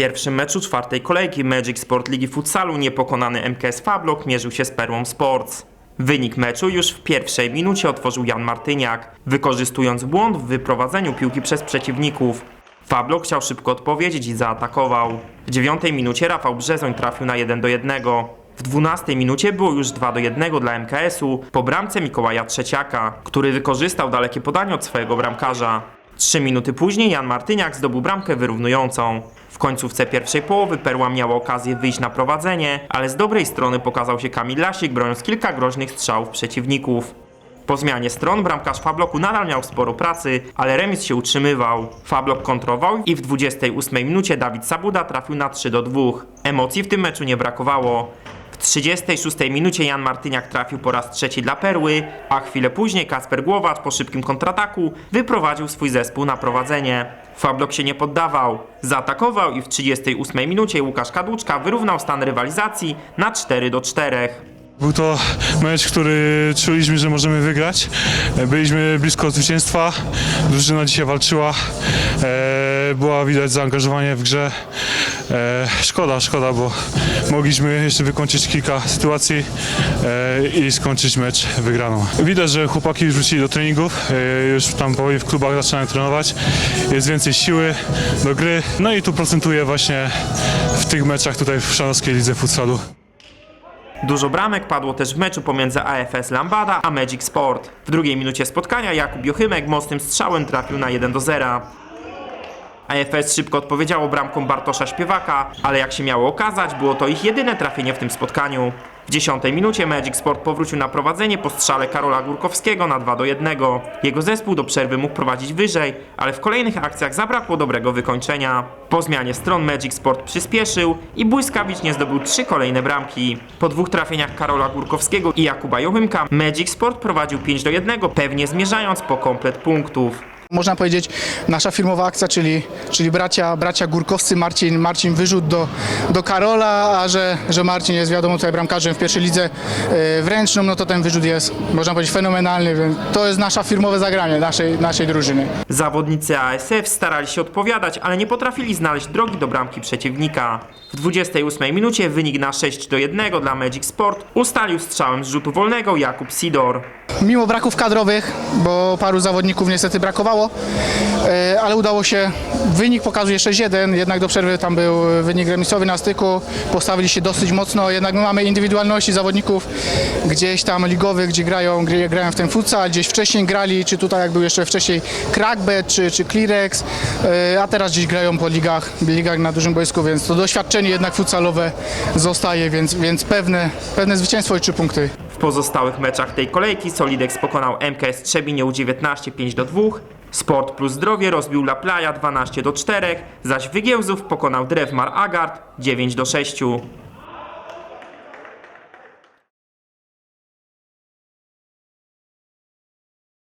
pierwszym meczu czwartej kolejki Magic Sport Ligi Futsalu niepokonany MKS Fablok mierzył się z Perłą Sports. Wynik meczu już w pierwszej minucie otworzył Jan Martyniak, wykorzystując błąd w wyprowadzeniu piłki przez przeciwników. Fablok chciał szybko odpowiedzieć i zaatakował. W dziewiątej minucie Rafał Brzezoń trafił na 1 do 1. W 12 minucie było już 2 do 1 dla MKS-u po bramce Mikołaja Trzeciaka, który wykorzystał dalekie podanie od swojego bramkarza. Trzy minuty później Jan Martyniak zdobył bramkę wyrównującą. W końcówce pierwszej połowy Perła miała okazję wyjść na prowadzenie, ale z dobrej strony pokazał się Kamil Lasik, broniąc kilka groźnych strzałów przeciwników. Po zmianie stron bramkarz Fabloku nadal miał sporo pracy, ale remis się utrzymywał. Fablok kontrował i w 28 minucie Dawid Sabuda trafił na 3 do 2. Emocji w tym meczu nie brakowało. W 36 minucie Jan Martyniak trafił po raz trzeci dla Perły, a chwilę później Kasper Głowacz po szybkim kontrataku wyprowadził swój zespół na prowadzenie. Fablok się nie poddawał. Zaatakował i w 38 minucie Łukasz Kadłuczka wyrównał stan rywalizacji na 4 do 4. Był to mecz, który czuliśmy, że możemy wygrać. Byliśmy blisko zwycięstwa. Drużyna dzisiaj walczyła. E, Była widać zaangażowanie w grze. E, Szkoda, szkoda, bo mogliśmy jeszcze wykończyć kilka sytuacji e, i skończyć mecz wygraną. Widać, że chłopaki wrócili do treningów. e, Już tam powoli w klubach zaczynają trenować. Jest więcej siły do gry. No i tu procentuje właśnie w tych meczach tutaj w Szanowskiej Lidze Futsalu. Dużo bramek padło też w meczu pomiędzy AFS Lambada a Magic Sport. W drugiej minucie spotkania Jakub Jochymek mocnym strzałem trafił na 1 do 0. AFS szybko odpowiedziało bramką Bartosza Śpiewaka, ale jak się miało okazać, było to ich jedyne trafienie w tym spotkaniu. W 10 minucie Magic Sport powrócił na prowadzenie po strzale Karola Górkowskiego na 2 do 1. Jego zespół do przerwy mógł prowadzić wyżej, ale w kolejnych akcjach zabrakło dobrego wykończenia. Po zmianie stron Magic Sport przyspieszył i błyskawicznie zdobył trzy kolejne bramki. Po dwóch trafieniach Karola Górkowskiego i Jakuba Jochymka Magic Sport prowadził 5 do 1, pewnie zmierzając po komplet punktów. Można powiedzieć nasza firmowa akcja, czyli, czyli bracia, bracia Górkowscy, Marcin, Marcin wyrzut do, do Karola, a że, że Marcin jest wiadomo tutaj bramkarzem w pierwszej lidze e, wręczną, no to ten wyrzut jest, można powiedzieć, fenomenalny, więc to jest nasza firmowe zagranie naszej, naszej drużyny. Zawodnicy ASF starali się odpowiadać, ale nie potrafili znaleźć drogi do bramki przeciwnika. W 28 minucie wynik na 6 do 1 dla Magic Sport ustalił strzałem z rzutu wolnego Jakub Sidor. Mimo braków kadrowych, bo paru zawodników niestety brakowało, e, ale udało się, wynik pokazuje 6-1, jednak do przerwy tam był wynik remisowy na styku, postawili się dosyć mocno, jednak my mamy indywidualności zawodników gdzieś tam ligowych, gdzie grają, gdzie grają w ten futsal, gdzieś wcześniej grali, czy tutaj jak był jeszcze wcześniej Crackbet, czy, czy Clearex, e, a teraz gdzieś grają po ligach, ligach na dużym boisku, więc to doświadczenie jednak futsalowe zostaje, więc, więc pewne, pewne zwycięstwo i trzy punkty. W pozostałych meczach tej kolejki Solidex pokonał MKS Trzebinią 19 5 do 2, Sport plus Zdrowie rozbił La Playa 12 do 4, zaś Wygiełzów pokonał Drewmar Agard 9 do 6.